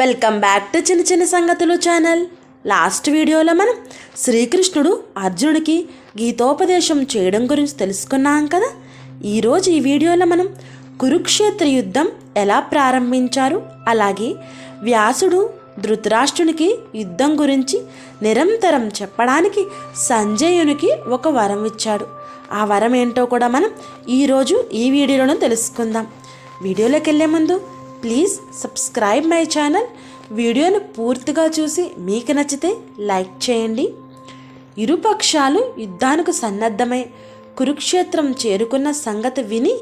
Welcome back to చిన్న చిన్న సంగతులు ఛానల్. లాస్ట్ వీడియోలో మనం శ్రీకృష్ణుడు అర్జునుడికి గీతోపదేశం చేయడం గురించి తెలుసుకున్నాం కదా? ఈరోజు ఈ వీడియోలో మనం కురుక్షేత్ర యుద్ధం ఎలా ప్రారంభించారు? అలాగే వ్యాసుడు ధృతరాష్ట్రునికి యుద్ధం గురించి నిరంతరం చెప్పడానికి సంజయునికి ఒక వరం ఇచ్చాడు. ఆ వరం ఏంటో కూడా మనం ఈరోజు ఈ వీడియోలో తెలుసుకుందాం. వీడియోలోకి వెళ్ళే ముందు ప్లీజ్ సబ్స్క్రైబ్ మై ఛానల్. వీడియోను పూర్తిగా చూసి మీకు నచ్చితే లైక్ చేయండి. ఇరుపక్షాలు యుద్ధానికి సన్నద్ధమై కురుక్షేత్రం చేరుకున్న సంగతి విని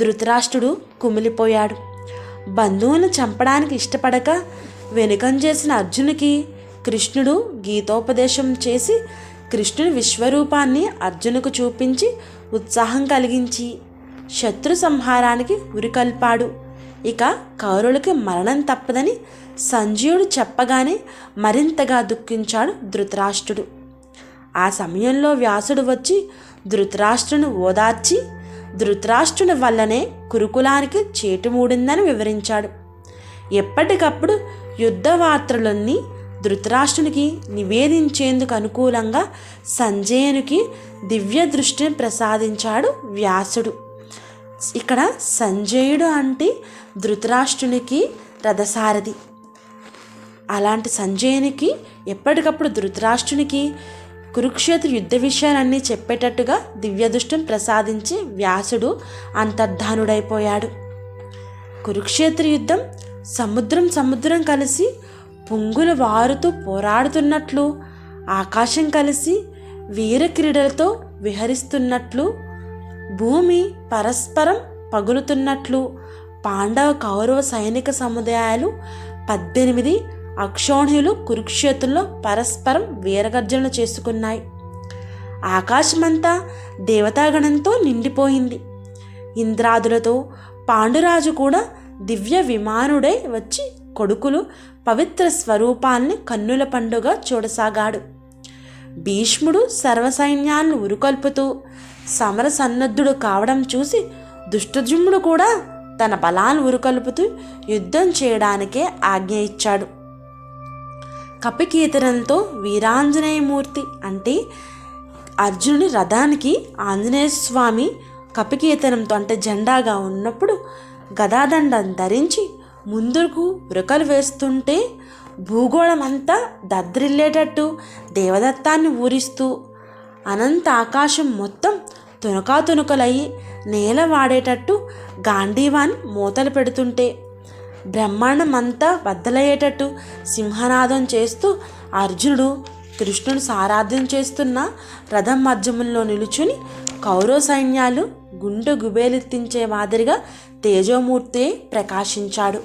ధృతరాష్ట్రుడు కుమిలిపోయాడు. బంధువును చంపడానికి ఇష్టపడక వెనుకం చేసిన అర్జునుకి కృష్ణుడు గీతోపదేశం చేసి కృష్ణుని విశ్వరూపాన్ని అర్జునుకు చూపించి ఉత్సాహం కలిగించి శత్రు సంహారానికి ఉరికల్పాడు. ఇక కౌరవులకి మరణం తప్పదని సంజీవుడు చెప్పగానే మరింతగా దుఃఖించాడు ధృతరాష్ట్రుడు. ఆ సమయంలో వ్యాసుడు వచ్చి ధృతరాష్ట్రుని ఓదార్చి ధృతరాష్ట్రుని వల్లనే కురుకులానికి చేటు మూడిందని వివరించాడు. ఎప్పటికప్పుడు యుద్ధ వార్తలన్నీ ధృతరాష్ట్రునికి నివేదించేందుకు అనుకూలంగా సంజయునికి దివ్య దృష్టిని ప్రసాదించాడు వ్యాసుడు. ఇక్కడ సంజయుడు అంటే ధృతరాష్ట్రునికి రథసారథి. అలాంటి సంజయునికి ఎప్పటికప్పుడు ధృతరాష్ట్రునికి కురుక్షేత్ర యుద్ధ విషయాలన్నీ చెప్పేటట్టుగా దివ్యదృష్టం ప్రసాదించి వ్యాసుడు అంతర్ధానుడైపోయాడు. కురుక్షేత్ర యుద్ధం సముద్రం సముద్రం కలిసి పొంగులు వారుతూ పోరాడుతున్నట్లు ఆకాశం కలిసి వీర క్రీడలతో విహరిస్తున్నట్లు భూమి పరస్పరం పగులుతున్నట్లు పాండవ కౌరవ సైనిక సముదాయాలు పద్దెనిమిది అక్షోణ్యులు కురుక్షేత్రంలో పరస్పరం వీరగర్జనలు చేసుకున్నాయి. ఆకాశమంతా దేవతాగణంతో నిండిపోయింది. ఇంద్రాదులతో పాండురాజు కూడా దివ్య విమానుడై వచ్చి కొడుకులు పవిత్ర స్వరూపాల్ని కన్నుల పండుగ చూడసాగాడు. భీష్ముడు సర్వసైన్యాలను ఉరుకొల్పుతూ సమర సన్నద్ధుడు కావడం చూసి దుష్టజుమ్ముడు కూడా తన బలాలు ఉరుకలుపుతూ యుద్ధం చేయడానికే ఆజ్ఞ ఇచ్చాడు. కపికీతనంతో వీరాంజనేయమూర్తి అంటే అర్జునుడి రథానికి ఆంజనేయ స్వామి కపికీతనంతో అంటే జెండాగా ఉన్నప్పుడు గదాదండం ధరించి ముందుకు ఉరకలు వేస్తుంటే భూగోళం అంతా దద్దరిల్లేటట్టు దేవదత్తాన్ని ఊరిస్తూ అనంత ఆకాశం మొత్తం తునకా నేల వాడేటట్టు గాంధీవాన్ మూతలు పెడుతుంటే బ్రహ్మాండమంతా బద్దలయ్యేటట్టు సింహనాదం చేస్తూ అర్జునుడు కృష్ణుడు సారాధ్యం చేస్తున్న రథం మధ్యమంలో నిలుచుని కౌరవ సైన్యాలు గుండె గుబేలెత్తించే మాదిరిగా తేజోమూర్తి ప్రకాశించాడు.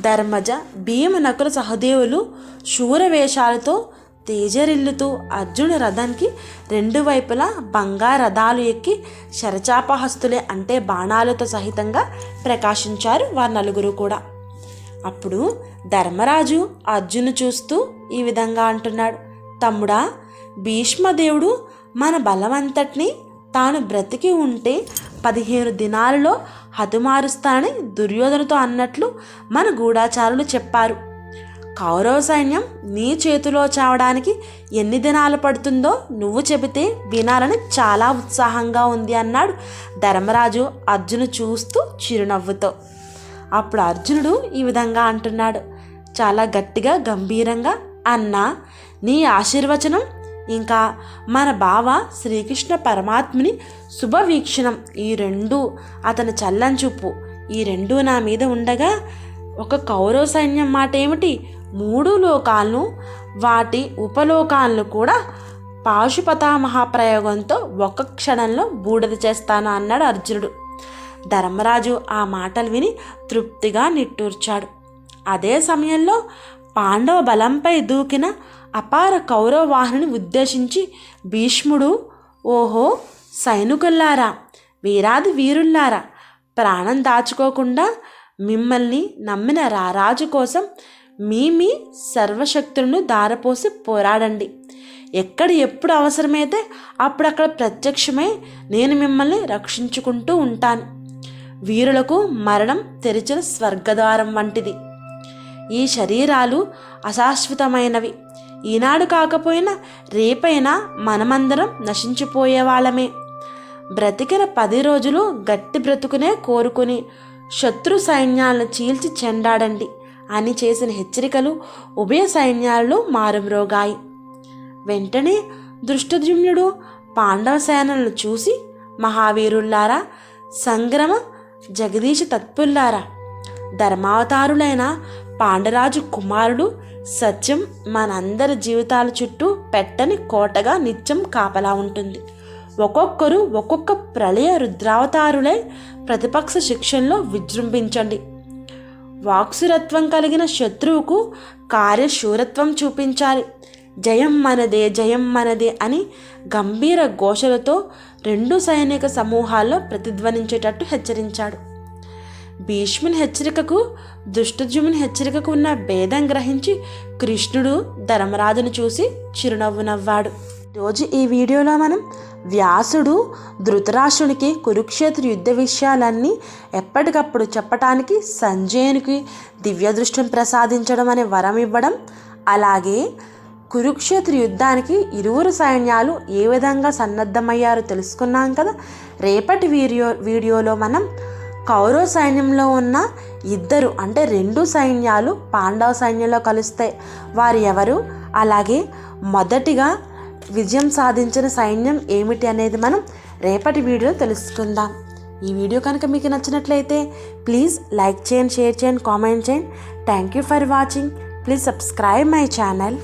ధర్మజ భీమ నకుల సహదేవులు శూరవేషాలతో తేజరిల్లుతూ అర్జున రథానికి రెండు వైపులా బంగారథాలు ఎక్కి శరచాపహస్తులే అంటే బాణాలతో సహితంగా ప్రకాశించారు వారు నలుగురు కూడా. అప్పుడు ధర్మరాజు అర్జును చూస్తూ ఈ విధంగా అంటున్నాడు. తమ్ముడా భీష్మదేవుడు మన బలమంతటిని తాను బ్రతికి ఉంటే పదిహేను దినాలలో హతుమారుస్తానని దుర్యోధనతో అన్నట్లు మన గూఢాచారులు చెప్పారు. కౌరవ సైన్యం నీ చేతిలో చావడానికి ఎన్ని దినాలు పడుతుందో నువ్వు చెబితే వినాలని చాలా ఉత్సాహంగా ఉంది అన్నాడు ధర్మరాజు అర్జును చూస్తూ చిరునవ్వుతో. అప్పుడు అర్జునుడు ఈ విధంగా అంటున్నాడు. చాలా గట్టిగా గంభీరంగా అన్నా నీ ఆశీర్వచనం ఇంకా మన బావ శ్రీకృష్ణ పరమాత్ముని శుభవీక్షణం ఈ రెండు అతని చల్లని చూపు ఈ రెండు నా మీద ఉండగా ఒక కౌరవ సైన్యం మాట ఏమిటి మూడు లోకాలను వాటి ఉపలోకాలను కూడా పాశుపత మహాప్రయోగంతో ఒక క్షణంలో బూడిద చేస్తాను అన్నాడు అర్జునుడు. ధర్మరాజు ఆ మాటలు విని తృప్తిగా నిట్టూర్చాడు. అదే సమయంలో పాండవ బలంపై దూకిన అపార కౌరవ వాహిని ఉద్దేశించి భీష్ముడు ఓహో సైనికుల్లారా వీరాది వీరుల్లారా ప్రాణం దాచుకోకుండా మిమ్మల్ని నమ్మిన రారాజు కోసం మీ మీ సర్వశక్తులను దారపోసి పోరాడండి. ఎక్కడ ఎప్పుడు అవసరమైతే అప్పుడు అక్కడ ప్రత్యక్షమై నేను మిమ్మల్ని రక్షించుకుంటూ ఉంటాను. వీరులకు మరణం తెరిచిన స్వర్గద్వారం వంటిది. ఈ శరీరాలు అశాశ్వతమైనవి. ఈనాడు కాకపోయినా రేపైనా మనమందరం నశించిపోయే వాళ్ళమే. బ్రతికిన పది రోజులు గట్టి బ్రతుకునే కోరుకుని శత్రు సైన్యాలను చీల్చి చెండాడండి. అని చేసిన హెచ్చరికలు ఉభయ సైన్యాలలో మారుమ్రోగాయి. వెంటనే దృష్టద్యుమ్నుడు పాండవ సేనలను చూసి మహావీరుల్లారా సంగ్రమ జగదీశ తత్పుల్లారా ధర్మావతారులైన పాండరాజు కుమారుడు సత్యం మనందరి జీవితాల చుట్టూ పెట్టని కోటగా నిత్యం కాపలా ఉంటుంది. ఒక్కొక్కరు ఒక్కొక్క ప్రళయ రుద్రావతారులై ప్రతిపక్ష శిక్షణలో విజృంభించండి. వాక్సురత్వం కలిగిన శత్రువుకు కార్యశూరత్వం చూపించాలి. జయం మనదే జయం మనదే అని గంభీర ఘోషలతో రెండు సైనిక సమూహాల్లో ప్రతిధ్వనించేటట్టు హెచ్చరించాడు. భీష్ముని హెచ్చరికకు దుష్టజుముని హెచ్చరికకు ఉన్న భేదం గ్రహించి కృష్ణుడు ధర్మరాజును చూసి చిరునవ్వు నవ్వాడు. రోజు ఈ వీడియోలో మనం వ్యాసుడు ధృతరాష్ట్రునికి కురుక్షేత్ర యుద్ధ విషయాలన్నీ ఎప్పటికప్పుడు చెప్పటానికి సంజయునికి దివ్యదృష్టం ప్రసాదించడం అనే వరం ఇవ్వడం అలాగే కురుక్షేత్ర యుద్ధానికి ఇరువురు సైన్యాలు ఏ విధంగా సన్నద్ధమయ్యారో తెలుసుకున్నాం కదా. రేపటి వీడియో వీడియోలో మనం కౌరవ సైన్యంలో ఉన్న ఇద్దరు అంటే రెండు సైన్యాలు పాండవ సైన్యంలో కలుస్తాయి. వారు ఎవరు? అలాగే మొదటిగా విజయం సాధించిన సైన్యం ఏమిటి అనేది మనం రేపటి వీడియో తెలుసుకుందాం. ఈ వీడియో కనుక మీకు నచ్చినట్లయితే ప్లీజ్ లైక్ చేయండి షేర్ చేయండి కామెంట్ చేయండి. Thank you for watching please subscribe my channel